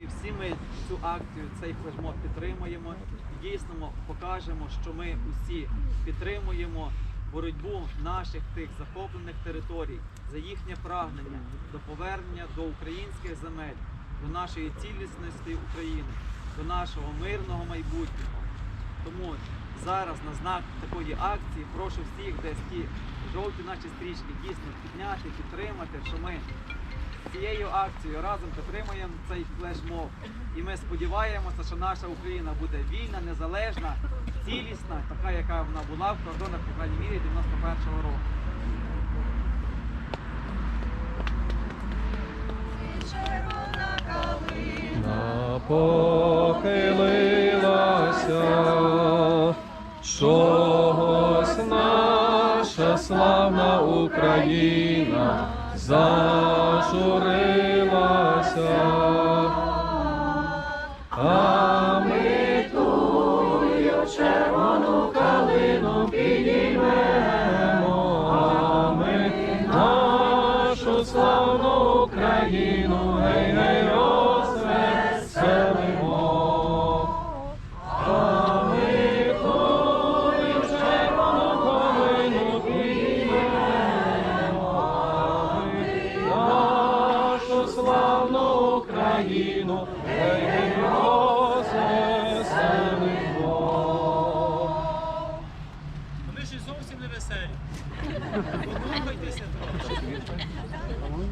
І всі ми цю акцію, цей флешмоб підтримуємо. Дійсно покажемо, що ми усі підтримуємо боротьбу наших тих захоплених територій за їхнє прагнення до повернення до українських земель, до нашої цілісності України, до нашого мирного майбутнього. Тому зараз на знак такої акції прошу всіх десь ті жовті наші стрічки дійсно підняти, підтримати, що ми цією акцією разом підтримуємо цей флешмоб. І ми сподіваємося, що наша Україна буде вільна, незалежна, цілісна, така, яка вона була в кордонах, по крайній мірі, 91-го року. похилилася, чогось наша славна Україна зажурилася. А ми тую червону калину підіймемо, а ми нашу славну Україну, Україну, Вони ще зовсім не веселі. Подумайтеся.